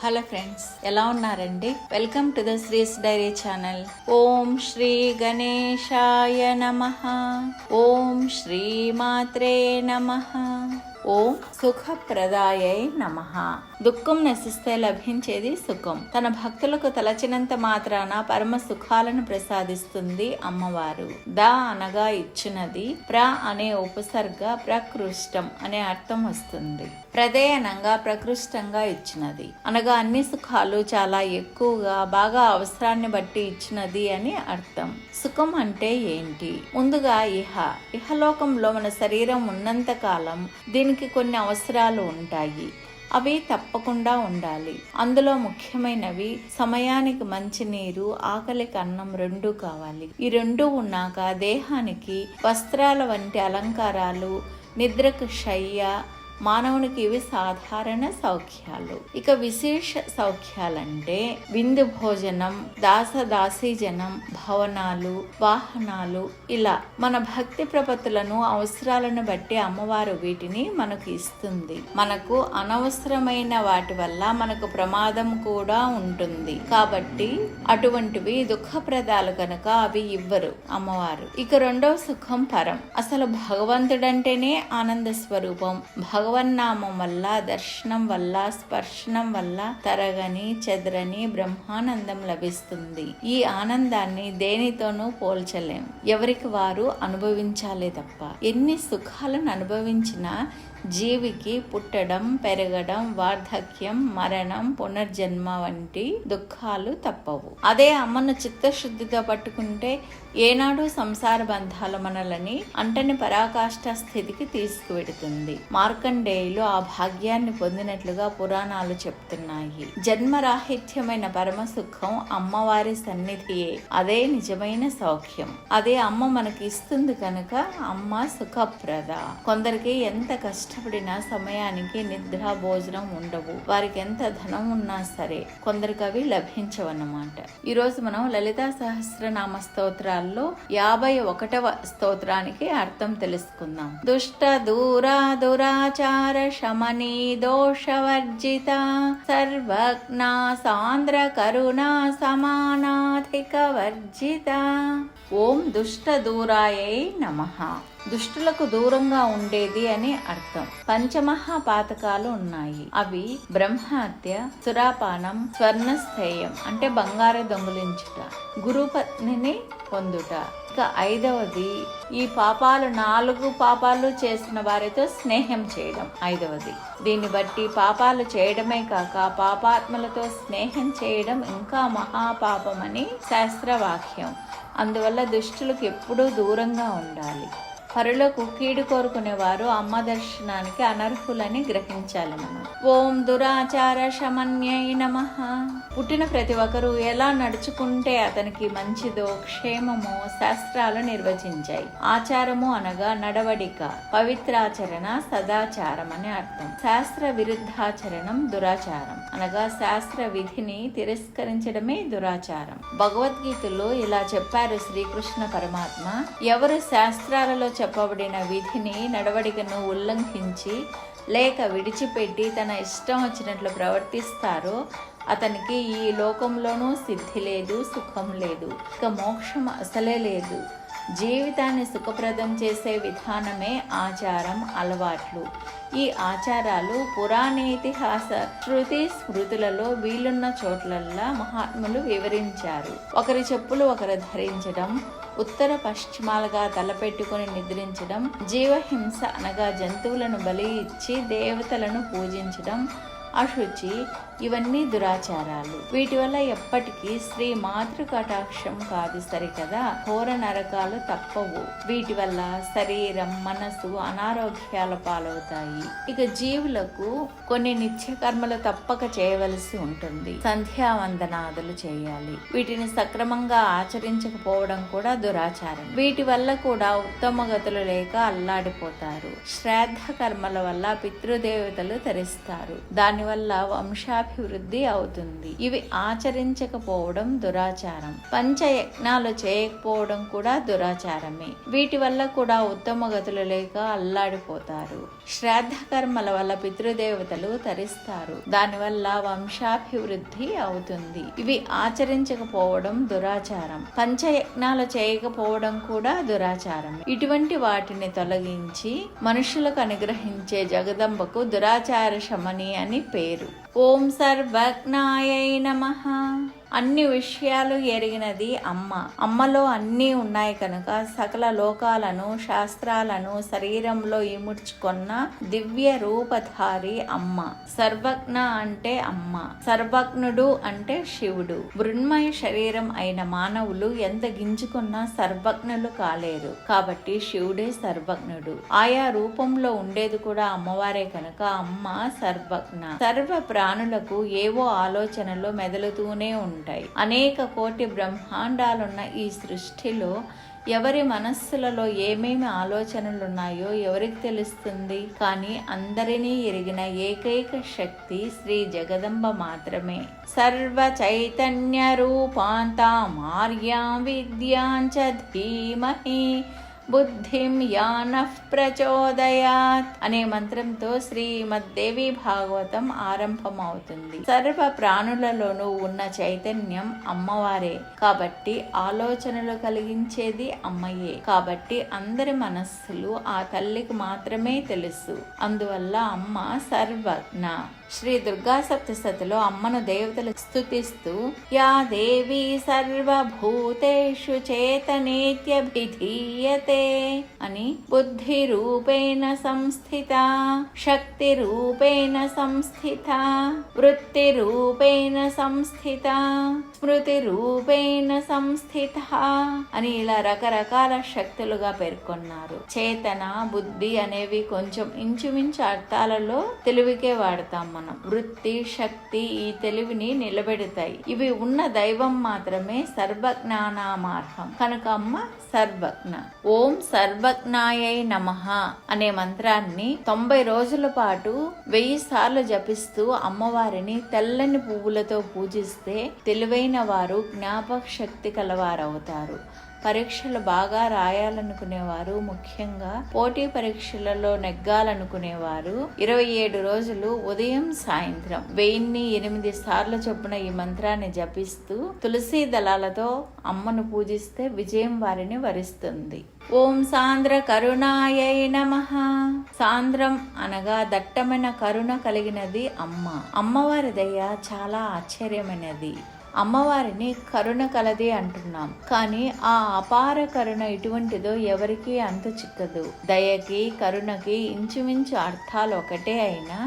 Hello friends ఎలా ఉన్నారండి? Welcome to the Sree's diary channel. ఓం శ్రీ గణేశాయ నమ. ఓం శ్రీ మాత్రే నమ. ఓం సుఖప్రదాయ నమ. దుఃఖం నశిస్తే లభించేది సుఖం. తన భక్తులకు తలచినంత మాత్రాన పరమ సుఖాలను ప్రసాదిస్తుంది అమ్మవారు. ద అనగా ఇచ్చినది ప్ర అనే ఉపసర్గ ప్రకృష్టం అనే అర్థం వస్తుంది. ప్రదేయనంగా ప్రకృష్టంగా ఇచ్చినది. అనగా అన్ని సుఖాలు చాలా ఎక్కువగా బాగా అవసరాన్ని బట్టి ఇచ్చినది అని అర్థం. సుఖం అంటే ఏంటి? ముందుగా ఇహ. ఇహలోకంలో మన శరీరం ఉన్నంత కాలం దీనికి కొన్ని అవసరాలు ఉంటాయి. అవి తప్పకుండా ఉండాలి. అందులో ముఖ్యమైనవి సమయానికి మంచినీరు ఆకలికి అన్నం రెండు కావాలి. ఈ రెండు ఉన్నాక దేహానికి వస్త్రాల వంటి అలంకారాలు నిద్రకు శయ్య మానవునికి ఇవి సాధారణ సౌఖ్యాలు. ఇక విశేష సౌఖ్యాలంటే విందు భోజనం దాస దాసీజనం భవనాలు వాహనాలు ఇలా మన భక్తి ప్రపత్తులను అవసరాలను బట్టి అమ్మవారు వీటిని మనకు ఇస్తుంది. మనకు అనవసరమైన వాటి వల్ల మనకు ప్రమాదం కూడా ఉంటుంది. కాబట్టి అటువంటివి దుఃఖప్రదాలు కనుక అవి ఇవ్వరు అమ్మవారు. ఇక రెండవ సుఖం పరం. అసలు భగవంతుడంటేనే ఆనంద స్వరూపం. భగ భగవన్నామం వల్ల దర్శనం వల్ల స్పర్శనం వల్ల తరగని చెదరని బ్రహ్మానందం లభిస్తుంది. ఈ ఆనందాన్ని దేనితోనూ పోల్చలేం. ఎవరికి వారు అనుభవించాలే తప్ప ఎన్ని సుఖాలను అనుభవించినా జీవికి పుట్టడం పెరగడం వార్ధక్యం మరణం పునర్జన్మ వంటి దుఃఖాలు తప్పవు. అదే అమ్మను చిత్తశుద్ధితో పట్టుకుంటే ఏనాడు సంసార బంధాల మనలని అంటని పరాకాష్ట స్థితికి తీసుకువెడుతుంది. మార్కండేయులు ఆ భాగ్యాన్ని పొందినట్లుగా పురాణాలు చెప్తున్నాయి. జన్మరాహిత్యమైన పరమ సుఖం అమ్మవారి సన్నిధియే. అదే నిజమైన సౌఖ్యం. అదే అమ్మ మనకి ఇస్తుంది కనుక అమ్మ సుఖప్రద. కొందరికి ఎంత కష్టం కష్టపడిన సమయానికి నిద్ర భోజనం ఉండవు. వారికి ఎంత ధనం ఉన్నా సరే కొందరికి అవి లభించవన్నమాట. ఈరోజు మనం లలితా సహస్రనామ స్తోత్రాల్లో యాభై ఒకటవ స్తోత్రానికి అర్థం తెలుసుకుందాం. దుష్ట దూరా దురాచార శమనీ దోషవర్జిత సర్వజ్ఞ సాంద్ర కరుణ సమానాధిక వర్జిత ఓం దుష్ట దూరాయై నమః. దుష్టులకు దూరంగా ఉండేది అని అర్థం. పంచమహా పాతకాలు ఉన్నాయి. అవి బ్రహ్మహత్య సురాపానం స్వర్ణస్థేయం అంటే బంగారు దొంగిలించుట గురుపత్నిని పొందుట. ఇక ఐదవది ఈ పాపాలు నాలుగు పాపాలు చేసిన వారితో స్నేహం చేయడం ఐదవది. దీన్ని బట్టి పాపాలు చేయడమే కాక పాపాత్మలతో స్నేహం చేయడం ఇంకా మహాపాపమని శాస్త్రవాక్యం. అందువల్ల దుష్టులకు ఎప్పుడూ దూరంగా ఉండాలి. పరులకు కీడు కోరుకునేవారు అమ్మ దర్శనానికి అనర్హులని గ్రహించాలి మనం ఓం దురాచార శమన్యై నమ. పుట్టిన ప్రతి ఒక్కరూ ఎలా నడుచుకుంటే అతనికి మంచిదో క్షేమమో శాస్త్రాలు నిర్వచించాయి. ఆచారము అనగా నడవడిక పవిత్రాచరణ సదాచారం అని అర్థం. శాస్త్ర విరుద్ధాచరణం దురాచారం. అనగా శాస్త్ర విధిని తిరస్కరించడమే దురాచారం. భగవద్గీతలో ఇలా చెప్పారు శ్రీకృష్ణ పరమాత్మ. ఎవరు శాస్త్రాలలో చెప్పబడిన విధిని నడవడికను ఉల్లంఘించి లేక విడిచిపెట్టి తన ఇష్టం వచ్చినట్లు ప్రవర్తిస్తారో. అతనికి ఈ లోకంలోనూ సిద్ధి లేదు సుఖం లేదు. ఇక మోక్షం అసలే లేదు. జీవితాన్ని సుఖప్రదం చేసే విధానమే ఆచారం అలవాట్లు. ఈ ఆచారాలు పురాణేతిహాస శృతి స్మృతులలో వీలున్న చోట్లల్లా మహాత్ములు వివరించారు. ఒకరి చెప్పులు ఒకరు ధరించడం ఉత్తర పశ్చిమాలుగా తలపెట్టుకుని నిద్రించడం జీవహింస అనగా జంతువులను బలి ఇచ్చి దేవతలను పూజించడం అశుచి ఇవన్నీ దురాచారాలు. వీటి వల్ల ఎప్పటికీ స్త్రీ మాతృకటాక్షం కాదు సరికదా ఘోర నరకాలు తప్పవు. వీటి వల్ల శరీరం మనసు అనారోగ్యాల పాలవుతాయి. ఇక జీవులకు కొన్ని నిత్య కర్మలు తప్పక చేయవలసి ఉంటుంది. సంధ్యావందనాదులు చేయాలి. వీటిని సక్రమంగా ఆచరించకపోవడం కూడా దురాచారం. వీటి వల్ల కూడా ఉత్తమ గతులు లేక అల్లాడిపోతారు. శ్రాద్ధ కర్మల వల్ల పితృదేవతలు తరిస్తారు. దానివల్ల వంశా వంశాభివృద్ధి అవుతుంది. ఇవి ఆచరించకపోవడం దురాచారం. పంచయజ్ఞాలు చేయకపోవడం కూడా దురాచారమే. వీటి వల్ల కూడా ఉత్తమ గతులు లేక అల్లాడిపోతారు. శ్రాద్ధ కర్మల వల్ల పితృదేవతలు తరిస్తారు. దానివల్ల వంశాభివృద్ధి అవుతుంది. ఇవి ఆచరించకపోవడం దురాచారం. పంచయజ్ఞాలు చేయకపోవడం కూడా దురాచారం ఇటువంటి వాటిని తొలగించి మనుషులకు అనుగ్రహించే జగదంబకు దురాచార శమని అని పేరు. ఓం సర్వజ్ఞాయై నమః. అన్ని విషయాలు ఎరిగినది అమ్మ. అమ్మలో అన్నీ ఉన్నాయి కనుక సకల లోకాలను శాస్త్రాలను శరీరంలో ఇముడ్చుకున్న దివ్య రూపధారి అమ్మ. సర్వజ్ఞ అంటే అమ్మ. సర్వజ్ఞుడు అంటే శివుడు. మృన్మయ శరీరం అయిన మానవులు ఎంత గింజుకున్నా సర్వజ్ఞులు కాలేరు. కాబట్టి శివుడే సర్వజ్ఞుడు. ఆయా రూపంలో ఉండేది కూడా అమ్మవారే కనుక అమ్మ సర్వజ్ఞ. సర్వ ప్రాణులకు ఏవో ఆలోచనలు మెదలుతూనే ఉంటాయి. అనేక కోటి బ్రహ్మాండాలున్న ఈ సృష్టిలో ఎవరి మనస్సులలో ఏమేమి ఆలోచనలు ఉన్నాయో ఎవరికి తెలుస్తుంది? కానీ అందరినీ ఎరిగిన ఏకైక శక్తి శ్రీ జగదంబ మాత్రమే. సర్వ చైతన్య రూపాంతాం ఆర్యాం విద్యాంచ ధీమహి. బుద్ధిం యానః ప్రచోదయాత్ అనే మంత్రంతో శ్రీమద్దేవి భాగవతం ఆరంభమవుతుంది. సర్వ ప్రాణులలోనూ ఉన్న చైతన్యం అమ్మవారే. కాబట్టి ఆలోచనలు కలిగించేది అమ్మయే. కాబట్టి అందరి మనస్సులు ఆ తల్లికి మాత్రమే తెలుసు. అందువల్ల అమ్మ సర్వజ్ఞ. శ్రీ దుర్గా సప్తసతిలో అమ్మను దేవతలు స్థుతిస్తూ యా దేవి సర్వభూతేషు చేతనేత్యభిధీయతే అని బుద్ధి రూపేణ సంస్థిత శక్తి రూపేణ సంస్థిత వృత్తి రూపేణ సంస్థిత. స్మృతి రూపేణ సంస్థిత అని ఇలా రకరకాల శక్తులుగా పేర్కొన్నారు. చేతన బుద్ధి అనేవి కొంచెం ఇంచుమించు అర్థాలలో తెలివికే వాడతాం మనం. వృత్తి శక్తి ఈ తెలివిని నిలబెడతాయి. ఇవి ఉన్న దైవం మాత్రమే సర్వజ్ఞానామార్హం కనుక అమ్మ సర్వజ్ఞ. ఓం సర్వజ్ఞాయై నమ అనే మంత్రాన్ని తొంభై రోజుల పాటు వెయ్యి సార్లు జపిస్తూ అమ్మవారిని తెల్లని పువ్వులతో పూజిస్తే తెలివైన వారు జ్ఞాపక శక్తి కలవారవుతారు. పరీక్షలు బాగా రాయాలనుకునేవారు ముఖ్యంగా పోటీ పరీక్షలలో నెగ్గాలనుకునేవారు. ఇరవై ఏడు రోజులు ఉదయం సాయంత్రం వెయ్యిన్ని ఎనిమిది సార్లు చొప్పున ఈ మంత్రాన్ని జపిస్తూ తులసి దళాలతో అమ్మను పూజిస్తే విజయం వారిని వరిస్తుంది. ఓం సాంద్ర కరుణాయై నమ. సాంద్రం అనగా దట్టమైన కరుణ కలిగినది అమ్మ. అమ్మవారి దయ చాలా ఆశ్చర్యమైనది. అమ్మవారిని కరుణ కలది అంటున్నాం. కానీ ఆ అపార కరుణ ఎటువంటిదో ఎవరికీ అంత చిక్కదు. దయకి కరుణకి ఇంచుమించు అర్థాలు ఒకటే అయినా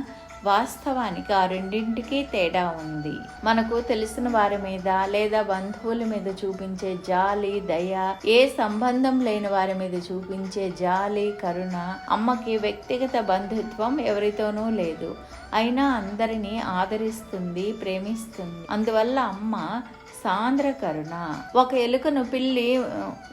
వాస్తవానికి ఆ రెండింటికి తేడా ఉంది. మనకు తెలిసిన వారి మీద లేదా బంధువుల మీద చూపించే జాలి దయ ఏ సంబంధం లేని వారి మీద చూపించే జాలి కరుణ అమ్మకి వ్యక్తిగత బంధుత్వం ఎవరితోనూ లేదు. అయినా అందరినీ ఆదరిస్తుంది ప్రేమిస్తుంది. అందువల్ల అమ్మ సాంద్ర కరుణ. ఒక ఎలుకను పిల్లి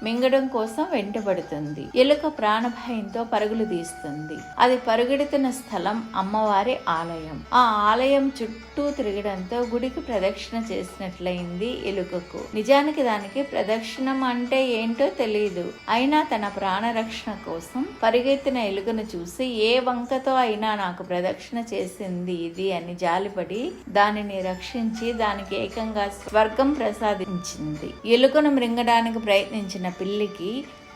మింగడం కోసం వెంటబడుతుంది. ఎలుక ప్రాణభయంతో పరుగులు తీస్తుంది. అది పరుగెడుతున్న స్థలం అమ్మవారి ఆలయం. ఆ ఆలయం చుట్టూ తిరగడంతో గుడికి ప్రదక్షిణ చేసినట్లయింది ఎలుకకు. నిజానికి దానికి ప్రదక్షిణం అంటే ఏంటో తెలియదు అయినా తన ప్రాణరక్షణ కోసం పరిగెత్తిన ఎలుకను చూసి ఏ వంకతో అయినా నాకు ప్రదక్షిణ చేసింది ఇది అని జాలిపడి దానిని రక్షించి దానికి ఏకంగా స్వర్గం ప్రసాదించింది. ఎలుకను మృంగడానికి ప్రయత్నించిన పిల్లికి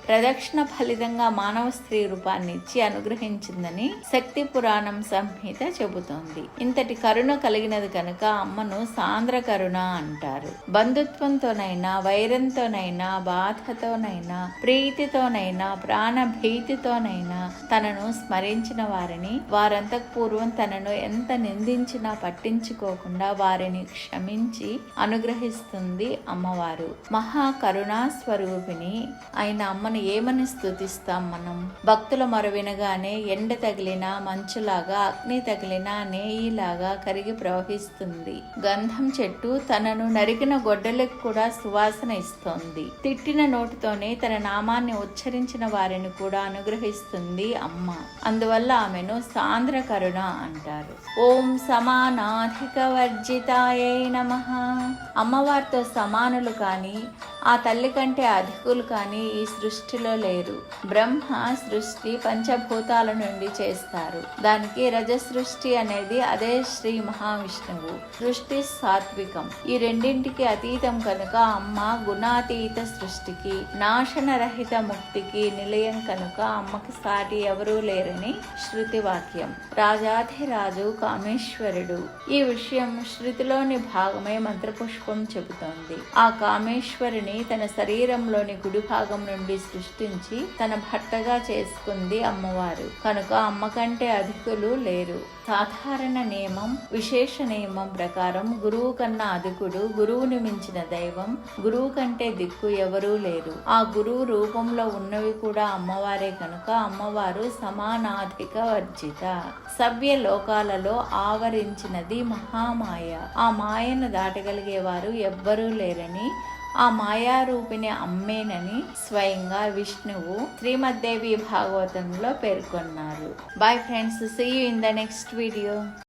ప్రదక్షిణ ఫలితంగా మానవ స్త్రీ రూపాన్ని ఇచ్చి అనుగ్రహించిందని శక్తి పురాణం సంహిత చెబుతోంది. ఇంతటి కరుణ కలిగినది కనుక అమ్మను సాంద్ర కరుణ అంటారు. బంధుత్వంతోనైనా వైరంతోనైనా బాధతోనైనా ప్రీతితోనైనా ప్రాణ భీతితోనైనా తనను స్మరించిన వారిని వారంతకు పూర్వం తనను ఎంత నిందించినా పట్టించుకోకుండా వారిని క్షమించి అనుగ్రహిస్తుంది అమ్మవారు. మహా కరుణా స్వరూపిణి అయిన అమ్మ అమ్మను ఏమని స్థుతిస్తాం మనం? భక్తుల మరువినగానే ఎండ తగిలిన మంచులాగా అగ్ని తగిలిన నేయిలాగా కరిగి ప్రవహిస్తుంది. గంధం చెట్టు తనను నరికిన గొడ్డలకు కూడా సువాసన ఇస్తోంది. తిట్టిన నోటితోనే తన నామాన్ని ఉచ్చరించిన వారిని కూడా అనుగ్రహిస్తుంది అమ్మ. అందువల్ల ఆమెను సాంద్ర కరుణ అంటారు. ఓం సమానాధిక వర్జితాయే నమ. అమ్మవారితో సమానులు కానీ ఆ తల్లి కంటే అధికులు కానీ ఈ సృష్టిలో లేరు. బ్రహ్మ సృష్టి పంచభూతాల నుండి చేస్తారు. దానికి రజ సృష్టి అనేది అదే శ్రీ మహావిష్ణువు. సృష్టి సాత్వికం. ఈ రెండింటికి అతీతం కనుక అమ్మ గుణాతీత సృష్టికి నాశనరహిత ముక్తికి నిలయం కనుక అమ్మకి సాటి ఎవరూ లేరని శృతి వాక్యం రాజాధిరాజు కామేశ్వరుడు. ఈ విషయం శృతిలోని భాగమే మంత్రపుష్పం చెబుతోంది. ఆ కామేశ్వరుని తన శరీరంలోని గుడి భాగం నుండి సృష్టించి తన భర్తగా చేసుకుంది అమ్మవారు. కనుక అమ్మ కంటే అధికులు లేరు. సాధారణ నియమం విశేష నియమం ప్రకారం గురువు కన్నా అధికుడు గురువుని మించిన దైవం గురువు కంటే దిక్కు ఎవరూ లేరు. ఆ గురువు రూపంలో ఉన్నవి కూడా అమ్మవారే కనుక అమ్మవారు సమానాధిక వర్జిత. సవ్య లోకాలలో ఆవరించినది మహామాయ. ఆ మాయను దాటగలిగేవారు ఎవ్వరూ లేరని ఆ మాయారూపిణి అమ్మేనని స్వయంగా విష్ణువు శ్రీమద్దేవి భాగవతంలో పేర్కొన్నారు. Bye friends see you in the next video